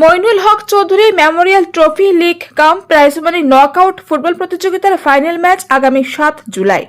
Mainul Haque Chowdhury memorial trophy league cum prize money knock out football প্রতিযোগিতার final match আগামী সাত জুলাই।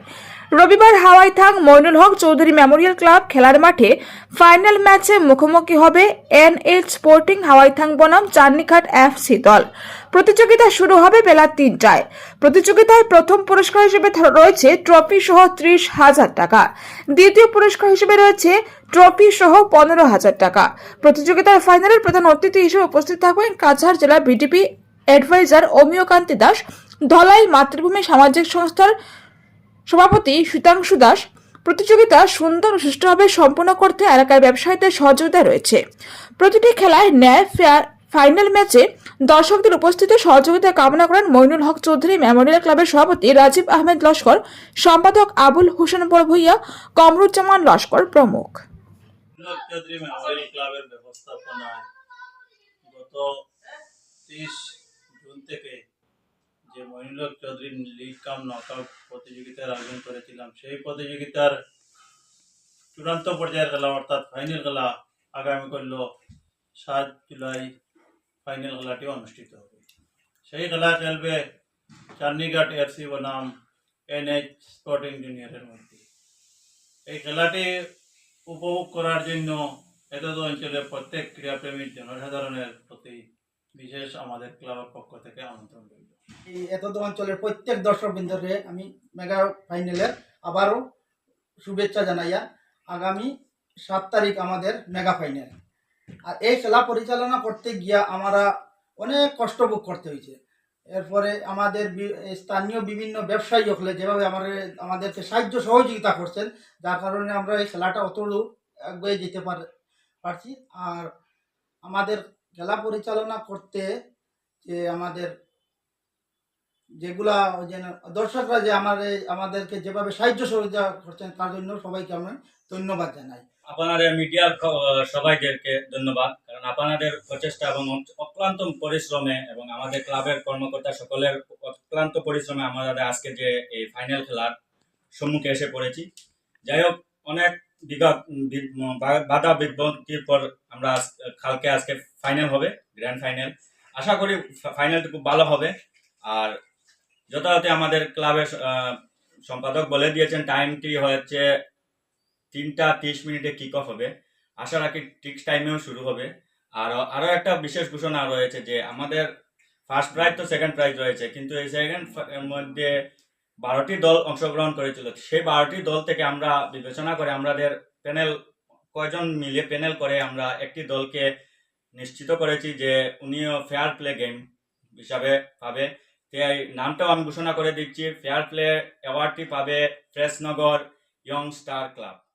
রবিবার Hawaithang Mainul Haque Chowdhury memorial club খেলার মাঠে ফাইনাল ম্যাচে মুখোমুখি হবে এনএল স্পোর্টিং হাওয়াইথাং বনাম চান্নিঘাট এফসি দল। প্রতিযোগিতা শুরু হবে বেলা তিনটায়। প্রতিযোগিতায় প্রথম পুরস্কার হিসেবে থ- রয়েছে ট্রফি সহ ত্রিশ হাজার টাকা। দ্বিতীয় পুরস্কার হিসেবে রয়েছে ট্রফি সহ পনেরো হাজার টাকা। প্রতিযোগিতার ফাইনালের প্রধান অতিথি হিসেবে উপস্থিত থাকবেন কাছাড় জেলা বিডিপি অ্যাডভাইজার অমিয় কান্তি দাস। ধলাই মাতৃভূমি সামাজিক সংস্থার সভাপতি শীতাংশু দাস প্রতিযোগিতা সুন্দর ও সুষ্ঠুভাবে সম্পন্ন করতে এলাকার ব্যবসায়ীদের সহযোগিতা রয়েছে। প্রতিটি খেলায় ন্যায়, ফেয়ার ফাইনাল ম্যাচে দর্শকদের উপস্থিতি, সহযোগিতা কামনা করেন মইনুল হক চৌধুরী, মেমোরিয়াল ক্লাবের সভাপতি রাজীব আহমেদ লস্কর, সম্পাদক আবুল হোসেন বড়ভূইয়া, কমরুজ্জামান লস্কর প্রমুখ। যে চৌধুরী লিগ কাম নকআউট প্রতিযোগিতার আয়োজন করেছিলাম। সেই প্রতিযোগিতার চূড়ান্ত পর্যায়ের খেলা, অর্থাৎ ফাইনাল খেলা আগামী করল সাত জুলাই ফাইনাল খেলাটি অনুষ্ঠিত হবে। সেই খেলা খেলবে চান্নিঘাট এফসি বনাম এনএইচ স্পোর্টিং জুনিয়রের মধ্যে। এই খেলাটি উপভোগ করার জন্য এতদ অঞ্চলের প্রত্যেক ক্রীড়াপ্রেমীর জনসাধারণের প্রতি বিশেষ আমাদের ক্লাবের পক্ষ থেকে আমন্ত্রণ রইল। এই এতদ অঞ্চলের প্রত্যেক দর্শক দর্শকবৃন্দকে আমি মেগা ফাইনালের আবারও শুভেচ্ছা জানাইয়া আগামী সাত তারিখ আমাদের মেগা ফাইনাল। আর এই খেলা পরিচালনা করতে গিয়া আমরা অনেক কষ্ট ভোগ করতে হয়েছে এরপরে আমাদের স্থানীয় বিভিন্ন ব্যবসায়ী হলে যেভাবে আমাদের আমাদেরকে সাহায্য সহযোগিতা করছেন, যার কারণে আমরা এই খেলাটা অতদূর এগিয়ে যেতে পার পারছি। আর আমাদের খেলা পরিচালনা করতে যে আমাদের যেগুলা যেন দর্শকরা যে আমাদের আমাদেরকে যেভাবে সাহায্য সহযোগিতা করছেন তার জন্য সবাইকে আমি ধন্যবাদ জানাই। আপনাদের মিডিয়ার সবাইদেরকে ধন্যবাদ, কারণ আপনাদের প্রচেষ্টা এবং অক্লান্ত পরিশ্রমে এবং আমাদের ক্লাবের কর্মকর্তা সকলের অক্লান্ত পরিশ্রমে আমাদের আজকে যে এই ফাইনাল খেলার সম্মুখে এসে পড়েছি। যাই হোক, অনেক বাধা বিভ্রান্তির পর আমরা কালকে আজকে ফাইনাল হবে গ্র্যান্ড ফাইনাল আশা করি ফাইনালটি খুব ভালো হবে। আর যথাযথ আমাদের ক্লাবের সম্পাদক বলে দিয়েছেন টাইমটি হচ্ছে তিনটা তিরিশ মিনিটে কিক অফ হবে। আশা রাখি ঠিক টাইমেও শুরু হবে। আর আরও একটা বিশেষ ঘোষণা রয়েছে যে আমাদের ফার্স্ট প্রাইজ তো সেকেন্ড প্রাইজ রয়েছে, কিন্তু এই সেকেন্ড মধ্যে বারোটি দল অংশগ্রহণ করেছিল। সেই বারোটি দল থেকে আমরা বিবেচনা করে আমাদের প্যানেল কয়জন মিলে প্যানেল করে আমরা একটি দলকে নিশ্চিত করেছি যে উনিও ফেয়ার প্লে গেম হিসাবে পাবে। তাই নামটাও আমি ঘোষণা করে দিচ্ছি ফেয়ার প্লে অ্যাওয়ার্ডটি পাবে ফ্রেশনগর ইয়ং স্টার ক্লাব